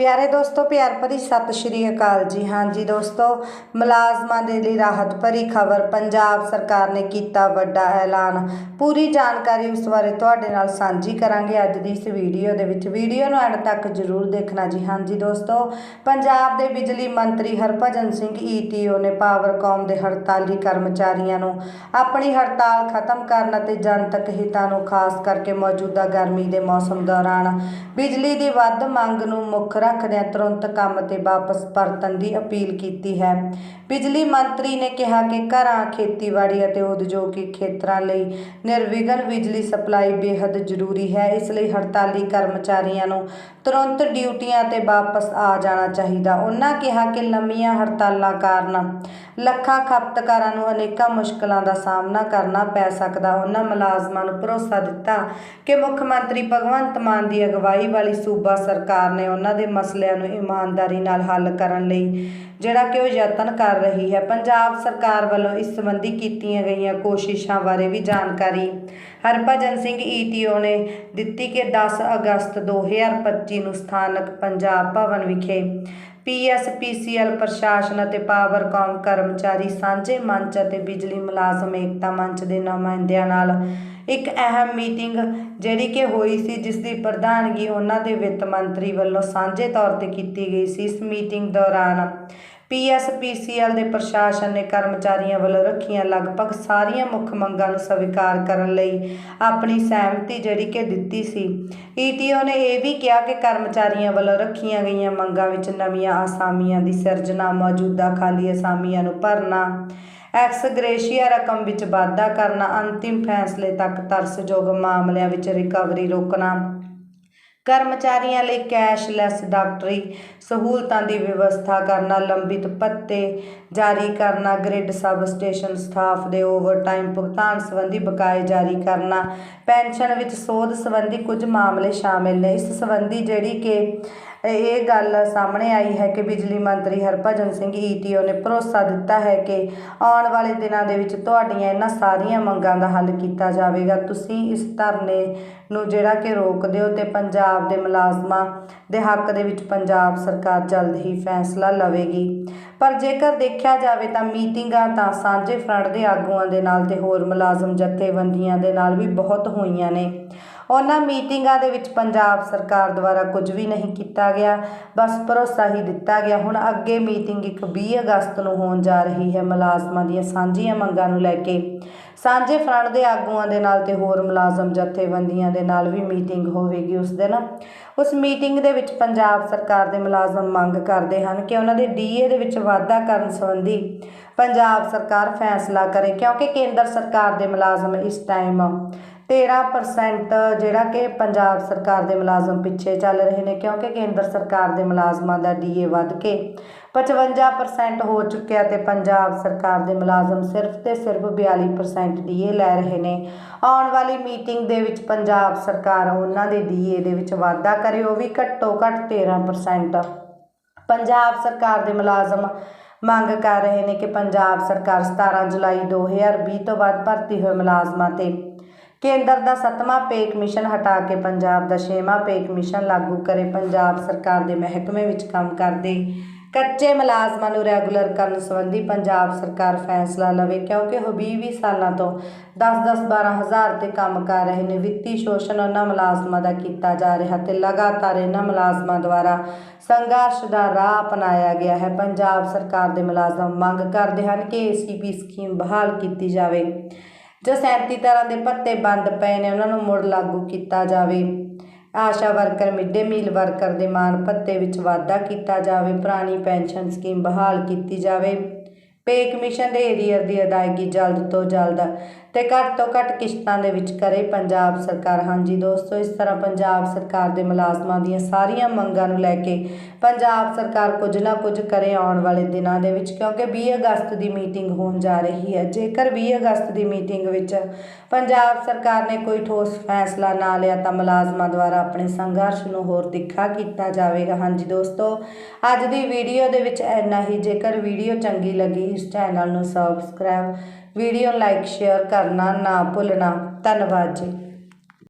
ਪਿਆਰੇ ਦੋਸਤੋ, ਪਿਆਰ ਭਰੀ ਸਤਿ ਸ਼੍ਰੀ ਅਕਾਲ ਜੀ। ਹਾਂਜੀ ਦੋਸਤੋ, ਮੁਲਾਜ਼ਮਾਂ ਦੇ ਲਈ ਰਾਹਤ ਭਰੀ ਖਬਰ ਪੰਜਾਬ ਸਰਕਾਰ ਨੇ ਕੀਤਾ ਵੱਡਾ ਐਲਾਨ। ਪੂਰੀ ਜਾਣਕਾਰੀ ਉਸ ਬਾਰੇ ਤੁਹਾਡੇ ਨਾਲ ਸਾਂਝੀ ਕਰਾਂਗੇ ਅੱਜ ਦੀ ਇਸ ਵੀਡੀਓ ਦੇ ਵਿੱਚ। ਵੀਡੀਓ ਨੂੰ ਐਂਡ ਤੱਕ ਜ਼ਰੂਰ ਦੇਖਣਾ ਜੀ। ਹਾਂਜੀ ਦੋਸਤੋ, ਪੰਜਾਬ ਦੇ ਬਿਜਲੀ ਮੰਤਰੀ ਹਰਭਜਨ ਸਿੰਘ ਈਟੀਓ ਨੇ ਪਾਵਰਕਾਮ ਦੇ ਹੜਤਾਲੀ ਕਰਮਚਾਰੀਆਂ ਨੂੰ ਆਪਣੀ ਹੜਤਾਲ ਖਤਮ ਕਰਨ ਅਤੇ ਜਨਤਕ ਹਿੱਤਾਂ ਨੂੰ ਖਾਸ ਕਰਕੇ ਮੌਜੂਦਾ ਗਰਮੀ ਦੇ ਮੌਸਮ ਦੌਰਾਨ ਬਿਜਲੀ ਦੀ ਵੱਧ ਮੰਗ ਨੂੰ ਮੁੱਖ ਰੱਖਦਿਆਂ ਤੁਰੰਤ ਕੰਮ ਤੇ ਵਾਪਸ ਪਰਤਣ ਦੀ ਅਪੀਲ ਕੀਤੀ ਹੈ। ਬਿਜਲੀ ਮੰਤਰੀ ਨੇ ਕਿਹਾ ਕਿ ਘਰਾਂ, ਖੇਤੀਬਾੜੀ ਅਤੇ ਉਦਯੋਗਿਕ ਖੇਤਰਾਂ ਲਈ ਨਿਰਵਿਘਨ ਬਿਜਲੀ ਸਪਲਾਈ ਬੇहद ਜ਼ਰੂਰੀ ਹੈ। ਇਸ ਲਈ ਹੜਤਾਲੀ ਕਰਮਚਾਰੀਆਂ ਨੂੰ ਤੁਰੰਤ ਡਿਊਟੀਆਂ ਤੇ ਵਾਪਸ ਆ ਜਾਣਾ ਚਾਹੀਦਾ। ਉਹਨਾਂ ਕਿਹਾ ਕਿ ਲੰਮੀਆਂ ਹੜਤਾਲਾਂ ਕਾਰਨ ਲੱਖਾਂ ਖਪਤਕਾਰਾਂ ਨੂੰ ਅਨੇਕਾਂ ਮੁਸ਼ਕਲਾਂ ਦਾ ਸਾਹਮਣਾ ਕਰਨਾ ਪੈ ਸਕਦਾ। ਉਹਨਾਂ ਮੁਲਾਜ਼ਮਾਂ ਨੂੰ ਭਰੋਸਾ ਦਿੱਤਾ ਕਿ ਮੁੱਖ ਮੰਤਰੀ ਭਗਵੰਤ ਮਾਨ ਦੀ ਅਗਵਾਈ ਵਾਲੀ ਸੂਬਾ ਸਰਕਾਰ ਨੇ ਉਹਨਾਂ ਦੇ ਮਸਲਿਆਂ ਨੂੰ ਇਮਾਨਦਾਰੀ ਨਾਲ ਹੱਲ ਕਰਨ ਲਈ, ਜਿਹੜਾ ਕਿ ਉਹ ਯਤਨ ਕਰ ਰਹੀ ਹੈ। ਪੰਜਾਬ ਸਰਕਾਰ ਵੱਲੋਂ ਇਸ ਸੰਬੰਧੀ ਕੀਤੀਆਂ ਗਈਆਂ ਕੋਸ਼ਿਸ਼ਾਂ ਬਾਰੇ ਵੀ ਜਾਣਕਾਰੀ। ਹਰਭਜਨ ਸਿੰਘ ਈਟੀਓ ਨੇ ਦਿੱਤੀ ਕਿ 10 ਅਗਸਤ 2025 ਨੂੰ ਸਥਾਨਕ ਪੰਜਾਬ ਭਵਨ ਵਿਖੇ ਪੀਐਸਪੀਸੀਐਲ ਪ੍ਰਸ਼ਾਸਨ ਅਤੇ ਪਾਵਰਕਾਮ ਕਰਮਚਾਰੀ ਸਾਂਝੇ ਮੰਚ ਅਤੇ ਬਿਜਲੀ ਮੁਲਾਜ਼ਮ ਏਕਤਾ ਮੰਚ ਦੇ ਨੁਮਾਇੰਦਿਆਂ ਨਾਲ ਇੱਕ ਅਹਿਮ ਮੀਟਿੰਗ ਜਿਹੜੀ ਕਿ ਹੋਈ ਸੀ, ਜਿਸ ਦੀ ਪ੍ਰਧਾਨਗੀ ਉਹਨਾਂ ਦੇ ਵਿੱਤ ਮੰਤਰੀ ਵੱਲੋਂ ਸਾਂਝੇ ਤੌਰ ਤੇ ਕੀਤੀ ਗਈ ਸੀ। ਇਸ ਮੀਟਿੰਗ ਦੌਰਾਨ ਪੀਐਸਪੀਸੀਐਲ ਦੇ ਪ੍ਰਸ਼ਾਸਨ ਨੇ ਕਰਮਚਾਰੀਆਂ ਵੱਲੋਂ ਰੱਖੀਆਂ ਲਗਭਗ ਸਾਰੀਆਂ ਮੁੱਖ ਮੰਗਾਂ ਨੂੰ ਸਵੀਕਾਰ ਕਰਨ ਲਈ ਆਪਣੀ ਸਹਿਮਤੀ ਜਿਹੜੀ ਕਿ ਦਿੱਤੀ ਸੀ। ਈਟੀਓ ਨੇ ਇਹ ਵੀ ਕਿਹਾ ਕਿ ਕਰਮਚਾਰੀਆਂ ਵੱਲੋਂ ਰੱਖੀਆਂ ਗਈਆਂ ਮੰਗਾਂ ਵਿੱਚ ਨਵੀਆਂ ਅਸਾਮੀਆਂ ਦੀ ਸਿਰਜਣਾ, ਮੌਜੂਦਾ ਖਾਲੀ ਅਸਾਮੀਆਂ ਨੂੰ ਭਰਨਾ, ਐਕਸ ਗ੍ਰੇਸ਼ੀਆ ਰਕਮ ਵਿੱਚ ਵਾਧਾ ਕਰਨਾ, ਅੰਤਿਮ ਫੈਸਲੇ ਤੱਕ ਤਰਸਯੋਗ ਮਾਮਲਿਆਂ ਵਿੱਚ ਰਿਕਵਰੀ ਰੋਕਣਾ ਕਰਮਚਾਰੀਆਂ ਲਈ ਕੈਸ਼ਲੈਸ ਡਾਕਟਰੀ ਸਹੂਲਤਾਂ ਦੀ ਵਿਵਸਥਾ ਕਰਨਾ, ਲੰਬਿਤ ਪੱਤੇ ਜਾਰੀ ਕਰਨਾ, ਗ੍ਰਿਡ ਸਬ ਸਟੇਸ਼ਨ ਸਟਾਫ ਦੇ ਓਵਰਟਾਈਮ ਭੁਗਤਾਨ ਸੰਬੰਧੀ ਬਕਾਏ ਜਾਰੀ ਕਰਨਾ, ਪੈਨਸ਼ਨ ਵਿੱਚ ਸੋਧ ਸੰਬੰਧੀ ਕੁਝ ਮਾਮਲੇ ਸ਼ਾਮਿਲ ਨੇ। ਇਸ ਸੰਬੰਧੀ ਜਿਹੜੀ ਕਿ ਇਹ ਗੱਲ ਸਾਹਮਣੇ ਆਈ ਹੈ ਕਿ ਬਿਜਲੀ ਮੰਤਰੀ ਹਰਭਜਨ ਸਿੰਘ ਈਟੀਓ ਨੇ ਭਰੋਸਾ ਦਿੱਤਾ ਹੈ ਕਿ ਆਉਣ ਵਾਲੇ ਦਿਨਾਂ ਦੇ ਵਿੱਚ ਤੁਹਾਡੀਆਂ ਇਹਨਾਂ ਸਾਰੀਆਂ ਮੰਗਾਂ ਦਾ ਹੱਲ ਕੀਤਾ ਜਾਵੇਗਾ। ਤੁਸੀਂ ਇਸ ਧਰਨੇ ਨੂੰ ਜਿਹੜਾ ਕਿ ਰੋਕ ਦਿਓ ਤੇ ਪੰਜਾਬ ਦੇ ਮੁਲਾਜ਼ਮਾਂ ਦੇ ਹੱਕ ਦੇ ਵਿੱਚ ਪੰਜਾਬ ਸਰਕਾਰ ਜਲਦ ਹੀ ਫੈਸਲਾ ਲਵੇਗੀ। ਪਰ ਜੇਕਰ ਦੇਖਿਆ ਜਾਵੇ ਤਾਂ ਮੀਟਿੰਗਾਂ ਤਾਂ ਸਾਂਝੇ ਫਰੰਟ ਦੇ ਆਗੂਆਂ ਦੇ ਨਾਲ ਤੇ ਹੋਰ ਮੁਲਾਜ਼ਮ ਜਥੇਬੰਦੀਆਂ ਦੇ ਨਾਲ ਵੀ ਬਹੁਤ ਹੋਈਆਂ ਨੇ। ਉਹਨਾਂ ਮੀਟਿੰਗਾਂ ਦੇ ਵਿੱਚ ਪੰਜਾਬ ਸਰਕਾਰ ਦੁਆਰਾ ਕੁਝ ਵੀ ਨਹੀਂ ਕੀਤਾ ਗਿਆ, ਬਸ ਭਰੋਸਾ ਹੀ ਦਿੱਤਾ ਗਿਆ। ਹੁਣ ਅੱਗੇ ਮੀਟਿੰਗ ਇੱਕ 20 ਅਗਸਤ ਨੂੰ ਹੋਣ ਜਾ ਰਹੀ ਹੈ ਮੁਲਾਜ਼ਮਾਂ ਦੀਆਂ ਸਾਂਝੀਆਂ ਮੰਗਾਂ ਨੂੰ ਲੈ ਕੇ। ਸਾਂਝੇ ਫਰੰਟ ਦੇ ਆਗੂਆਂ ਦੇ ਨਾਲ ਤੇ ਹੋਰ ਮੁਲਾਜ਼ਮ ਜਥੇਬੰਦੀਆਂ ਦੇ ਨਾਲ ਵੀ ਮੀਟਿੰਗ ਹੋਵੇਗੀ ਉਸ ਦਿਨ। ਉਸ ਮੀਟਿੰਗ ਦੇ ਵਿੱਚ ਪੰਜਾਬ ਸਰਕਾਰ ਦੇ ਮੁਲਾਜ਼ਮ ਮੰਗ ਕਰਦੇ ਹਨ ਕਿ ਉਹਨਾਂ ਦੇ ਡੀਏ ਦੇ ਵਿੱਚ ਵਾਧਾ ਕਰਨ ਸੰਬੰਧੀ ਪੰਜਾਬ ਸਰਕਾਰ ਫੈਸਲਾ ਕਰੇ, ਕਿਉਂਕਿ ਕੇਂਦਰ ਸਰਕਾਰ ਦੇ ਮੁਲਾਜ਼ਮ ਇਸ ਟਾਈਮ 13% ਜਿਹੜਾ ਕਿ ਪੰਜਾਬ ਸਰਕਾਰ ਦੇ ਮੁਲਾਜ਼ਮ ਪਿੱਛੇ ਚੱਲ ਰਹੇ ਨੇ, ਕਿਉਂਕਿ ਕੇਂਦਰ ਸਰਕਾਰ ਦੇ ਮੁਲਾਜ਼ਮਾਂ ਦਾ ਡੀਏ ਵੱਧ ਕੇ 55% ਹੋ ਚੁੱਕਿਆ ਤੇ ਪੰਜਾਬ ਸਰਕਾਰ ਦੇ ਮੁਲਾਜ਼ਮ ਸਿਰਫ ਤੇ ਸਿਰਫ 42% ਡੀਏ ਲੈ ਰਹੇ ਨੇ। ਆਉਣ ਵਾਲੀ ਮੀਟਿੰਗ ਦੇ ਵਿੱਚ ਪੰਜਾਬ ਸਰਕਾਰ ਉਹਨਾਂ ਦੇ ਡੀਏ ਦੇ ਵਿੱਚ ਵਾਧਾ ਕਰੇ, ਉਹ ਵੀ ਘੱਟੋ ਘੱਟ 13% ਪੰਜਾਬ ਸਰਕਾਰ ਦੇ ਮੁਲਾਜ਼ਮ ਮੰਗ ਕਰ ਰਹੇ ਨੇ ਕਿ ਪੰਜਾਬ ਸਰਕਾਰ 17 ਜੁਲਾਈ 2020 ਤੋਂ ਬਾਅਦ ਭਰਤੀ ਹੋਏ ਮੁਲਾਜ਼ਮਾਂ ਤੇ ਕੇਂਦਰ ਦਾ ਸੱਤਵਾਂ ਪੇ ਕਮਿਸ਼ਨ ਹਟਾ ਕੇ ਪੰਜਾਬ ਦਾ ਛੇਵਾਂ ਪੇ ਕਮਿਸ਼ਨ ਲਾਗੂ ਕਰੇ। ਪੰਜਾਬ ਸਰਕਾਰ ਦੇ ਮਹਿਕਮੇ ਵਿੱਚ ਕੰਮ ਕਰਦੇ ਕੱਚੇ ਮੁਲਾਜ਼ਮਾਂ ਨੂੰ ਰੈਗੂਲਰ ਕਰਨ ਸੰਬੰਧੀ ਪੰਜਾਬ ਸਰਕਾਰ ਫੈਸਲਾ ਲਵੇ, ਕਿਉਂਕਿ ਉਹ 20-20 ਸਾਲਾਂ ਤੋਂ 10-10 12 ਹਜ਼ਾਰ ਤੇ ਕੰਮ ਕਰ ਰਹੇ ਨੇ। ਵਿੱਤੀ ਸ਼ੋਸ਼ਣ ਉਹਨਾਂ ਮੁਲਾਜ਼ਮਾਂ ਦਾ ਕੀਤਾ ਜਾ ਰਿਹਾ ਤੇ ਲਗਾਤਾਰ ਇਹਨਾਂ ਮੁਲਾਜ਼ਮਾਂ ਦੁਆਰਾ ਸੰਘਰਸ਼ ਦਾ ਰਾਹ ਅਪਣਾਇਆ ਗਿਆ ਹੈ। ਪੰਜਾਬ ਸਰਕਾਰ ਦੇ ਮੁਲਾਜ਼ਮ ਮੰਗ ਕਰਦੇ ਹਨ ਕਿ ਏਸੀਪੀ ਸਕੀਮ ਬਹਾਲ ਕੀਤੀ ਜਾਵੇ। ਜੋ 37 ਤਰ੍ਹਾਂ ਦੇ ਭੱਤੇ ਬੰਦ ਪਏ ਨੇ, ਉਹਨਾਂ ਨੂੰ ਮੁੜ ਲਾਗੂ ਕੀਤਾ ਜਾਵੇ। Asha worker midday meal worker ਦੇ ਮਾਨ ਭੱਤੇ ਵਿੱਚ ਵਾਧਾ ਕੀਤਾ ਜਾਵੇ। ਪੁਰਾਣੀ ਪੈਨਸ਼ਨ ਸਕੀਮ ਬਹਾਲ ਕੀਤੀ ਜਾਵੇ। ਪੇ ਕਮਿਸ਼ਨ ਦੇ ਏਰੀਅਰ ਦੀ ਅਦਾਇਗੀ ਜਲਦ ਤੋਂ ਜਲਦ ਤੇ ਘੱਟ ਤੋਂ ਘੱਟ ਕਿਸ਼ਤਾਂ ਦੇ ਵਿੱਚ ਕਰੇ ਪੰਜਾਬ ਸਰਕਾਰ। ਹਾਂਜੀ ਦੋਸਤੋ, ਇਸ ਤਰ੍ਹਾਂ ਪੰਜਾਬ ਸਰਕਾਰ ਦੇ ਮੁਲਾਜ਼ਮਾਂ ਦੀਆਂ ਸਾਰੀਆਂ ਮੰਗਾਂ ਨੂੰ ਲੈ ਕੇ ਪੰਜਾਬ ਸਰਕਾਰ ਕੁਝ ਨਾ ਕੁਝ ਕਰੇ ਆਉਣ ਵਾਲੇ ਦਿਨਾਂ ਦੇ ਵਿੱਚ, ਕਿਉਂਕਿ 20 ਅਗਸਤ ਦੀ ਮੀਟਿੰਗ ਹੋਣ ਜਾ ਰਹੀ ਹੈ। ਜੇਕਰ 20 ਅਗਸਤ ਦੀ ਮੀਟਿੰਗ ਵਿੱਚ ਪੰਜਾਬ ਸਰਕਾਰ ਨੇ ਕੋਈ ਠੋਸ ਫੈਸਲਾ ਨਾ ਲਿਆ, ਤਾਂ ਮੁਲਾਜ਼ਮਾਂ ਦੁਆਰਾ ਆਪਣੇ ਸੰਘਰਸ਼ ਨੂੰ ਹੋਰ ਤਿੱਖਾ ਕੀਤਾ ਜਾਵੇਗਾ। ਹਾਂਜੀ ਦੋਸਤੋ, ਅੱਜ ਦੀ ਵੀਡੀਓ ਦੇ ਵਿੱਚ ਇੰਨਾ ਹੀ। ਜੇਕਰ ਵੀਡੀਓ ਚੰਗੀ ਲੱਗੀ, ਇਸ ਚੈਨਲ ਨੂੰ ਸਬਸਕ੍ਰਾਈਬ ਵੀਡੀਓ ਲਾਈਕ ਸ਼ੇਅਰ ਕਰਨਾ ਨਾ ਭੁੱਲਣਾ। ਧੰਨਵਾਦ ਜੀ।